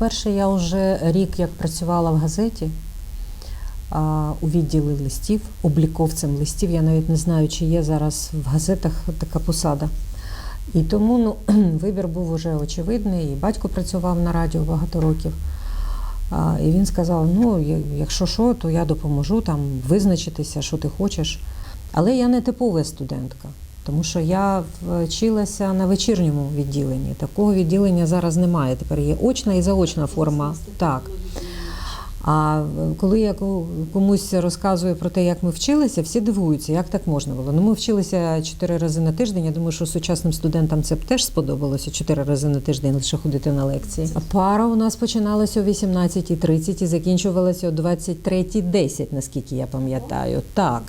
по-перше, я вже рік як працювала в газеті у відділі листів, обліковцем листів. Я навіть не знаю, чи є зараз в газетах така посада. І тому ну, вибір був уже очевидний. І батько працював на радіо багато років. І він сказав: ну, якщо що, то я допоможу там визначитися, що ти хочеш. Але я не типова студентка, тому що я вчилася на вечірньому відділенні. Такого відділення зараз немає. Тепер є очна і заочна форма. Так. А коли я ко- комусь розказую про те, як ми вчилися, всі дивуються, як так можна було. Ну, ми вчилися чотири рази на тиждень. Я думаю, що сучасним студентам це б теж сподобалося чотири рази на тиждень лише ходити на лекції. А пара у нас починалася о 18.30 і закінчувалася о 23.10, наскільки я пам'ятаю. Так.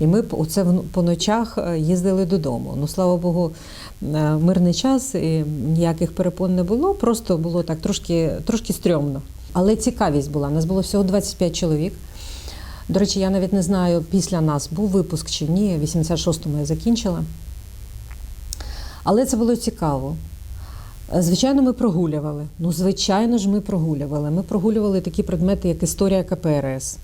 І ми оце по ночах е, їздили додому. Ну, слава Богу, е, мирний час, і ніяких перепон не було, просто було так трошки, трошки стрьомно. Але цікавість була. Нас було всього 25 чоловік. До речі, я навіть не знаю, після нас був випуск чи ні. В 86-му я закінчила. Але це було цікаво. Звичайно, ми прогулювали. Ну, звичайно ж, ми прогулювали. Ми прогулювали такі предмети, як історія КПРС,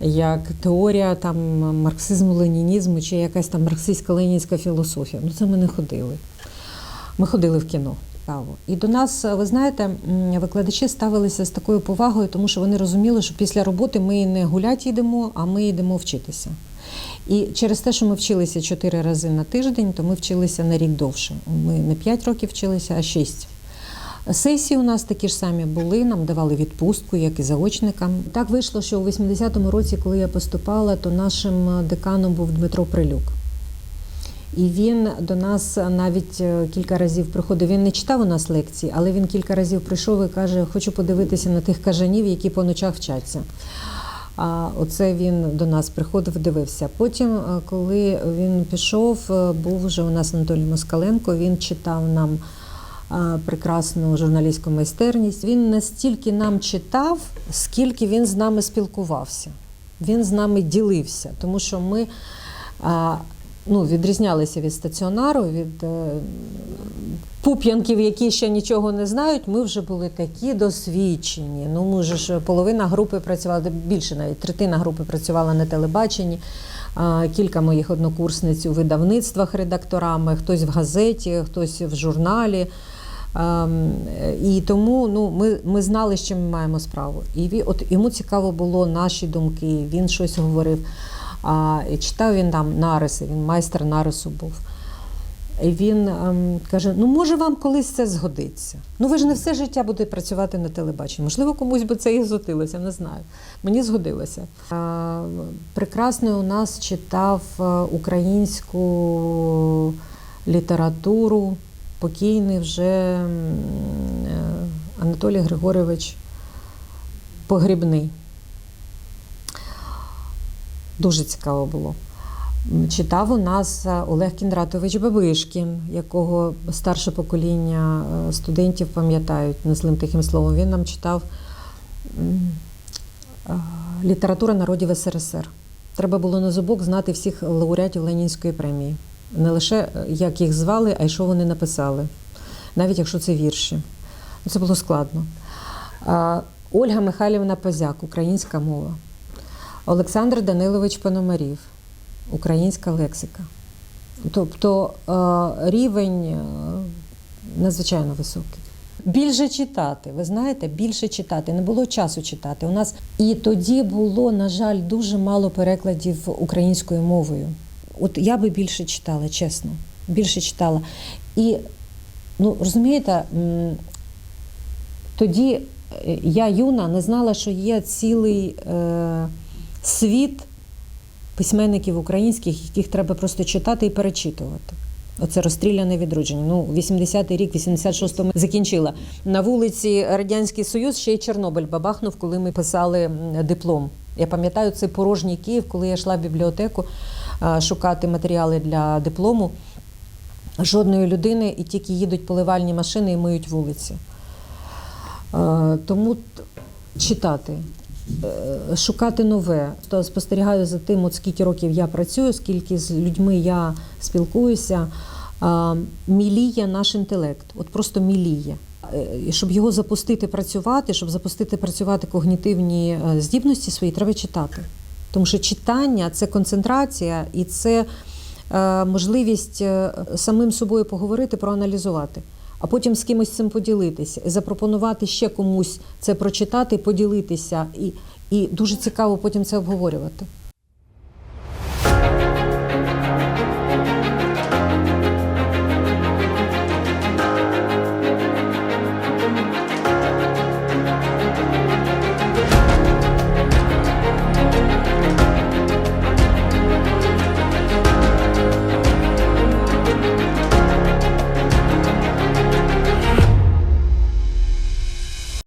як теорія там марксизму, ленінізму чи якась там марксистсько-ленінська філософія. Ну, це ми не ходили. Ми ходили в кіно. Цікаво. І до нас, ви знаєте, викладачі ставилися з такою повагою, тому що вони розуміли, що після роботи ми не гулять йдемо, а ми йдемо вчитися. І через те, що ми вчилися чотири рази на тиждень, то ми вчилися на рік довше. Ми не 5 років вчилися, а 6. Сесії у нас такі ж самі були, нам давали відпустку, як і заочникам. Так вийшло, що у 80-му році, коли я поступала, то нашим деканом був Дмитро Прилюк. І він до нас навіть е, кілька разів приходив. Він не читав у нас лекції, але він кілька разів прийшов і каже: Хочу подивитися на тих кажанів, які по ночах вчаться. А оце він до нас приходив, дивився. Потім, е, коли він пішов, е, був вже у нас Анатолій Москаленко. Він читав нам прекрасну журналістську майстерність. Він настільки нам читав, скільки він з нами спілкувався. Він з нами ділився, тому що ми. Ну, відрізнялися від стаціонару, від е, пуп'янків, які ще нічого не знають. Ми вже були такі досвідчені. Ну, ми ж половина групи працювала більше, навіть третина групи працювала на телебаченні. Кілька моїх однокурсниць у видавництвах редакторами, хтось в газеті, хтось в журналі. Ем, І тому ну, ми, ми знали, з чим ми маємо справу. І от йому цікаво було наші думки, він щось говорив. А, і читав він там нариси, він майстер нарису був. І він ем, каже: ну, може, вам колись це згодиться. Ну, ви ж не все життя будете працювати на телебаченні. Можливо, комусь би це і згодилося, не знаю. Мені згодилося. А, прекрасно у нас читав е, українську літературу, покійний вже е, Анатолій Григорович Погрібний. Дуже цікаво було. Читав у нас е, Олег Кіндратович Бабишкін, якого старше покоління е, студентів пам'ятають не злим таким словом. Він нам читав е, література народів СРСР. Треба було на зубок знати всіх лауреатів Ленінської премії. Не лише як їх звали, а й що вони написали, навіть якщо це вірші. Це було складно. Ольга Михайлівна Позяк, українська мова. Олександр Данилович Пономарів, українська лексика. Тобто е, рівень е, надзвичайно високий. Більше читати, ви знаєте, більше читати. Не було часу читати. У нас і тоді було, на жаль, дуже мало перекладів українською мовою. От я би більше читала, чесно, більше читала. І ну розумієте, тоді е, я юна не знала, що є цілий світ письменників українських, яких треба просто читати і перечитувати. Оце розстріляне відродження. Ну, 80-й рік, 86-му закінчила. На вулиці Радянський Союз ще й Чорнобиль бабахнув, коли ми писали диплом. Я пам'ятаю цей порожній Київ, коли я йшла в бібліотеку шукати матеріали для диплому. Жодної людини, і тільки їдуть поливальні машини і миють вулиці. Тому читати, шукати нове. То спостерігаю за тим, от скільки років я працюю, скільки з людьми я спілкуюся. Е, Міліє наш інтелект, от просто міліє. Е, Щоб його запустити працювати, щоб запустити працювати когнітивні е, здібності свої, треба читати. Тому що читання це концентрація і це е, можливість е, самим собою поговорити, проаналізувати, а потім з кимось цим поділитися, запропонувати ще комусь це прочитати, поділитися. І, і дуже цікаво потім це обговорювати.